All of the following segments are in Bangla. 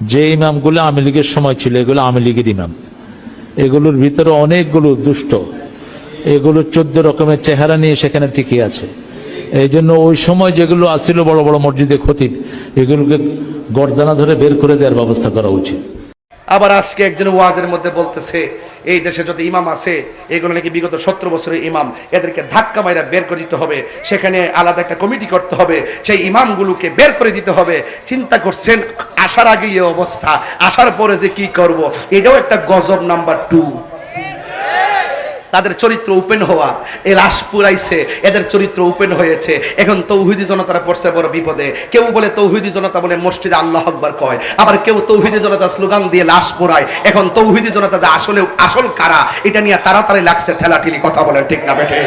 যে ইমামগুলো আমি লীগের সময় ছিল, এগুলো আমি লীগের ইমাম। এগুলোর ভিতরে অনেকগুলো দুষ্ট। এগুলো চোদ্দ রকমের চেহারা নিয়ে সেখানে টিকে আছে। এই জন্য ওই সময় যেগুলো আসছিল বড় বড় মসজিদে ক্ষতি এগুলোকে গর্দানা ধরে বের করে দেওয়ার ব্যবস্থা করা উচিত। আবার আজকে একজন ওয়াজের মধ্যে বলতেছে, এই দেশে যদি ইমাম আছে, এগুলো নাকি বিগত সত্তর বছরের ইমাম, এদেরকে ধাক্কা মাইরা বের করে দিতে হবে, সেখানে আলাদা একটা কমিটি করতে হবে, সেই ইমামগুলোকে বের করে দিতে হবে। চিন্তা করছেন, আসার আগে এই অবস্থা, আসার পরে যে কি করব? এটাও একটা গজব নাম্বার টু তাদের চরিত্র ওপেন হওয়া। এ লাশ পুরাইছে, এদের চরিত্র ওপেন হয়েছে। এখন তৌহিদি জনতারা পড়ছে বড় বিপদে। কেউ বলে তৌহিদি জনতা বলে মসজিদে আল্লাহ আকবার কয়। আবার কেউ তৌহিদি জনতা স্লোগান দিয়ে লাশ পোড়ায় এখন তৌহিদি জনতা যে আসলে আসল কারা, এটা নিয়ে তাড়াতাড়ি লাগছে ঠেলাঠেলি, কথা বলেন ঠিক না বেঠে?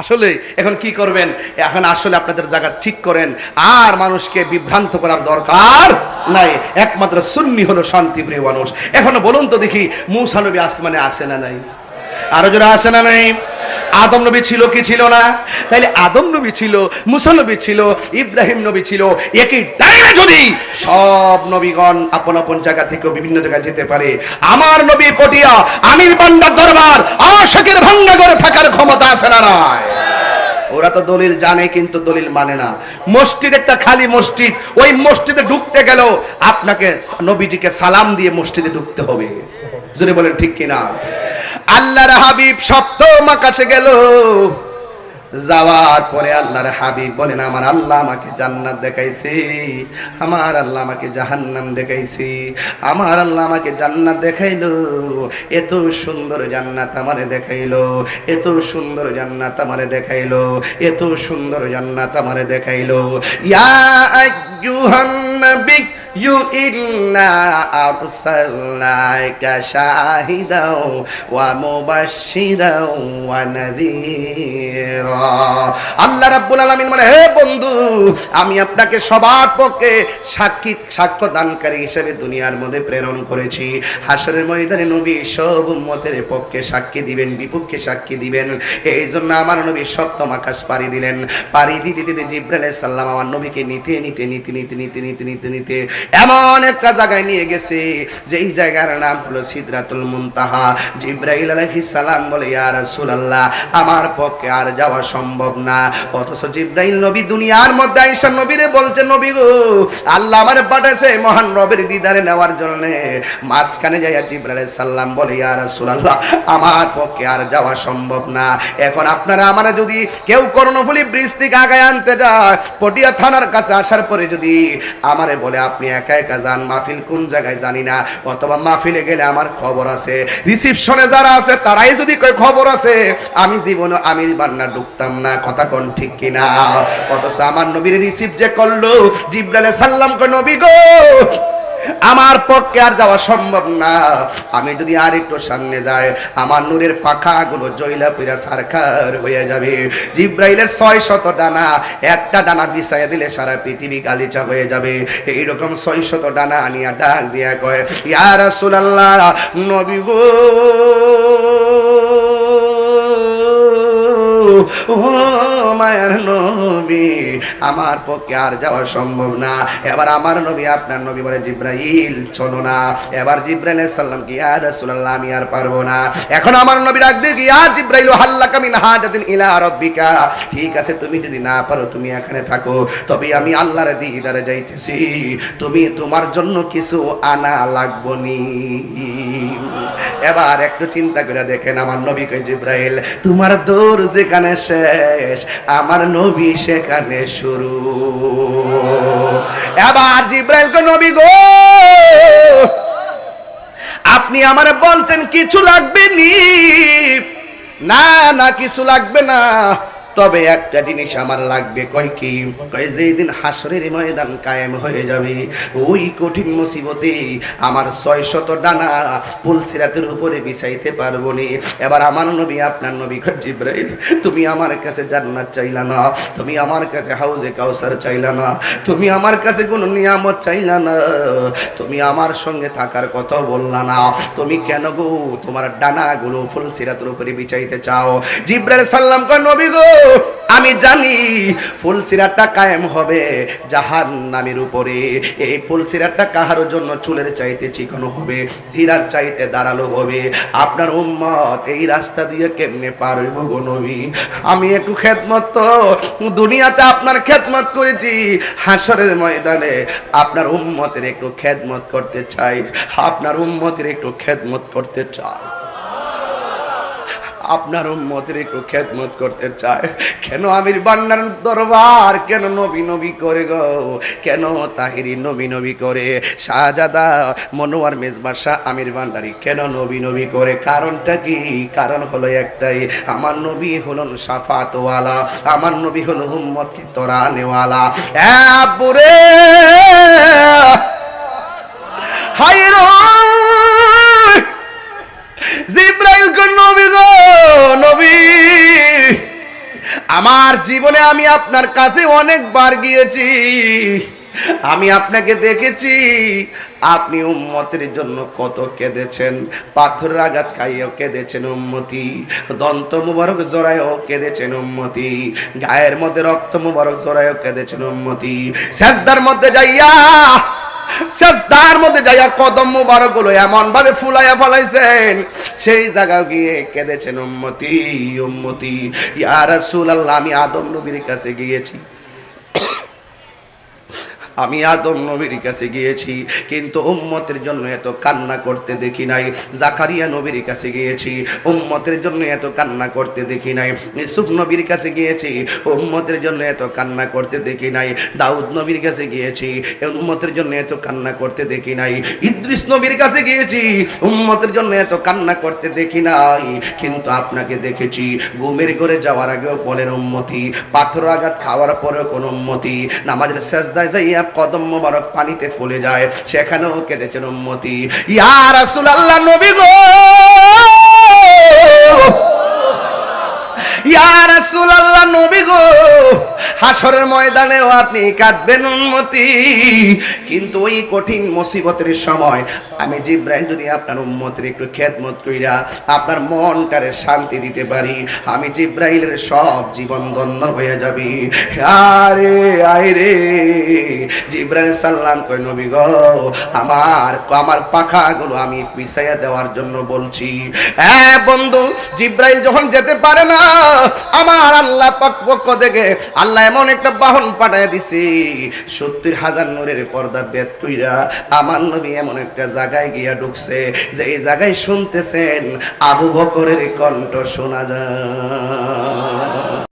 আসলে এখন কি করবেন? এখন আসলে আপনাদের জায়গা ঠিক করেন। আর মানুষকে বিভ্রান্ত করার দরকার নাই। একমাত্র সুন্নি হলো শান্তিপ্রিয় মানুষ। এখনও বলুন তো দেখি, মুসা নবী আসমানে আসে না নাই? আরও যারা আসে না নাই? আদম নবী ছিল কি ছিল না? তাইলে আদম নবী ছিল, মুসা নবী ছিল, ইব্রাহিম নবী ছিল, একই টাইমে যদি সব নবীগণ আপন আপন জায়গা থেকে বিভিন্ন জায়গায় যেতে পারে, আমার নবী পটিয়া, আমির বান্দার দরবার, আশেকের ভাঙ্গাগরে থাকার ক্ষমতা আছে না নয় ওরা তো দলিল জানে কিন্তু দলিল মানে না। মসজিদ একটা খালি মসজিদ, ওই মসজিদে ঢুকতে গেল আপনাকে নবীজিকে সালাম দিয়ে মসজিদে ঢুকতে হবে। যদি বলেন ঠিক কিনা? আল্লাহর হাবিব সপ্তম আকাশে গেল। যাওয়ার পরে আল্লাহর হাবিব বলেন, আমার আল্লাহ আমাকে জান্নাত দেখাইছে, আমার আল্লাহ আমাকে জাহান্নাম দেখাইছে, আমার আল্লাহ আমাকে জান্নাত দেখাইলো। এত সুন্দর জান্নাত আমারে দেখাইলো, এত সুন্দর জান্নাত আমারে দেখাইলো, এত সুন্দর জান্নাত আমারে দেখাইলো। ইয়া আইয়ুহান আমি আপনাকে সবার পক্ষে সাক্ষী সাক্ষ্য দানকারী হিসেবে দুনিয়ার মধ্যে প্রেরণ করেছি। হাসরের ময়দানে নবী সব উম্মতের পক্ষে সাক্ষী দিবেন, বিপক্ষে সাক্ষী দিবেন। এই জন্য আমার নবী সপ্তম আকাশ পাড়ি দিলেন। পাড়ি দিতে দিতে জিব্রাইল সালাম আমার নবীকে নিতে নিতে নিতে নিতে নিতে নিতে নিতে নিতে এমন একটা জায়গায় নিয়ে গেছে যেই জায়গার নাম হলো সিদরাতুল মুনতাহা। জিব্রাইল আলাইহিস সালাম বলে, ইয়া রাসূলুল্লাহ, আমার পক্ষে আর যাওয়া সম্ভব না। অথচ জিব্রাইল নবী দুনিয়ার মধ্যে আইসা নবীরে বলছে, নবী গো, আল্লাহ আমার পাঠাইছে মহান রবের দিদারে নেওয়ার জন্য। মাঝখানে যাইয়া জিব্রাইল আলাইহিস সালাম বলে, ইয়া রাসূলুল্লাহ, আমার পক্ষে আর যাওয়া সম্ভব না। এখন আপনারা আমার যদি কেউ কর্ণফুলী ব্রিজ থেকে আগায় আনতে যায়, পটিয়া থানার কাছে আসার পরে যদি আমারে বলে, আপনি একা একা যান? মাহফিল কোন জায়গায় জানি না। অথবা মাহফিলে গেলে আমার খবর আছে। রিসিপশনে যারা আছে, তারাই যদি কয় খবর আছে, আমি জীবনে আমির বান্না ঢুকতাম না। কথা কোন ঠিক কিনা? অথচ আমার নবীর রিসিভ যে করল, জিব্রাইল সাল্লাম কয়, নবী গো আমার পক্ষে আর যাওয়া সম্ভব না। আমি যদি আর একটু সামনে যাই, আমার নূরের পাখাগুলো জৈলা পিরা সারখার হয়ে যাবে। জিব্রাইলের ছয় শত ডানা, একটা ডানা বিছাইয়া দিলে সারা পৃথিবী গালিচা হয়ে যাবে। এইরকম ছয় শত ডানা আনিয়া ডাক দিয়া কয়, ইয়া রাসূলুল্লাহ, নবী গো। ও মায়ের নবী, আমার পক্ষে আর যাওয়া সম্ভব না। এবার আমার নবী, আপনার নবী বলে জিব্রাইল, চলো না। এবার জিব্রাইল সাল্লাম কি আর রাসূলুল্লাহ, আমি আর পারব না। এখন আমার নবী ডাক দিয়ে কি আর জিব্রাইল, হাল্লাকা মিন হাজাতিন ইলা রাব্বিকা। ঠিক আছে, তুমি যদি না পারো, তুমি এখানে থাকো। তবে আমি আল্লাহর দিদারে যাইতেছি। তুমি তোমার জন্য কিছু আনা লাগবনি এবার একটু চিন্তা করে দেখেন আমার নবী কই জিব্রাইল, তোমার দৌড় যেখানে শেষ, আমার নবী সেখানে শুরু। এবার জিব্রাইল কই নবী গো, আপনি আমার বলছেন কিছু লাগবে নি? না না, কিছু লাগবে না। তবে একটা জিনিস আমার লাগবে, কয় কি? কয় যেই দিন হাসরের ময়দান কায়েম হয়ে যাবে, ওই কঠিন মুসিবতে আমার ছয় শত ডানা পুলসিরাতের উপরে বিছাইতে পারব নি। এবার আমার নবী, আপনার নবী জিব্রাইল, তুমি আমার কাছে জান্নাত চাইলা না, তুমি আমার কাছে হাউজে কাউসার চাইলা না, তুমি আমার কাছে কোনো নিয়ামত চাইলা না, তুমি আমার সঙ্গে থাকার কথা বললা না। তুমি কেন গো তোমার ডানাগুলো ফুলসিরাতের উপরে বিছাইতে চাও? জিব্রাইল সাল্লাম কয়, নবী গো আমি জানি ফুলসিরাটা কায়েম হবে জাহান নামের উপরে। এই ফুলসিরাটা কাহার জন্য চুলের চাইতে চিকন হবে? হীরার চাইতে দাঁড়াল হবে? আপনার উম্মত এই রাস্তা দিয়ে কেমনে পার হইব গো নবী? আমি একটু খেদমত তো। দুনিয়াতে আপনার খেদমত করেছি। হাসরের ময়দানে আপনার উম্মতের একটু খেদমত করতে চাই। আপনার উম্মতের একটু খেদমত করতে চাই। আপনার উম্মতের একটু খেদমত করতে চায়। কেন আমির বান্নার দরবার কেন নবী নবী করে গো? কেন তাহিরি নবী নবী করে? শাহজাদা, মনোয়ার মেজবা শাহ আমির বান্ডারি কেন নবী নবী করে? কারণটা কি? কারণ হলো একটাই, আমার নবী হলেন সাফাতওয়ালা, আমার নবী হলো উম্মতকে তোরানেওয়ালা হ্যাঁ বুড়ে হাই জিব্রাইল নবী গো, নবী। আমার জীবনে আমি আপনার কাছে অনেকবার গিয়েছি। আমি আপনাকে দেখেছি। আপনি উম্মতের জন্য কত কেঁদেছেন। পাথরের আঘাত খাইয়েও কেঁদেছেন উম্মতি। দন্ত মুবারক জোড়ায়ও কেঁদেছেন উম্মতি। গায়ের মধ্যে রক্ত মুবারক জোড়ায়ও কেঁদেছেন উম্মতি। সেজদার মধ্যে যাইয়া সেজদার মধ্যে যাইয়া কদম মুবারকগুলো এমন ভাবে ফুলাইয়া ফলাইছেন। সেই জায়গায় গিয়ে কেঁদেছেন, উম্মতি উম্মতি, ইয়া রাসূলুল্লাহ, আমি আদম নবীর কাছে গিয়েছি। আমি আদম নবীর কাছে গিয়েছি, কিন্তু উম্মতের জন্য এত কান্না করতে দেখি নাই। জাকারিয়া নবীর কাছে গিয়েছি, উম্মতের জন্য এত কান্না করতে দেখি নাই। ইউসুফ নবীর কাছে গিয়েছি, উম্মতের জন্য এত কান্না করতে দেখি নাই। দাউদ নবীর কাছে গিয়েছি, উম্মতের জন্য এত কান্না করতে দেখি নাই। ইদ্রিস নবীর কাছে গিয়েছি, উম্মতের জন্য এত কান্না করতে দেখি নাই। কিন্তু আপনাকে দেখেছি, ঘুমের করে যাওয়ার আগেও বলেন, উম্মতি। পাথর আঘাত খাওয়ার পরেও কোন উম্মতি। নামাজের শেষদায় যাইয়া কদম মোবারক পানিতে ফুলে যায়, সেখানেও কেঁদেছেন উম্মতি। ইয়া রাসূলুল্লাহ, নবী গো! ইয়া রাসূলুল্লাহ, নবী গো! হাসরের ময়দানেও আপনি কাঁদবেন উন্মতি। কিন্তু ওই কঠিন মুসিবতের সময় আমি জিব্রাইল যদি আপনার উম্মতের একটু খেদমত কইরা আপনার মনটারে শান্তি দিতে পারি, আমি জিব্রাইলের সব জীবন ধন্য হয়ে যাবি। আরে আইরে জিব্রাইল সাল্লাম কই নবী গো, আমার আমার পাখাগুলো আমি পিছাইয়া দেওয়ার জন্য বলছি। হ্যাঁ বন্ধু, জিব্রাইল যখন যেতে পারে না, আমার আল্লাহ পাক পক্ষ থেকে, আল্লাহ এমন একটা বাহন পাঠায় দিছি। সত্তর হাজার নূরের পর্দা বেদ কইরা আমার নবী এমন একটা জায়গায় গিয়া ঢুকছে যে এই জায়গায় শুনতেছেন আবু বকরের কণ্ঠ শোনা যায়।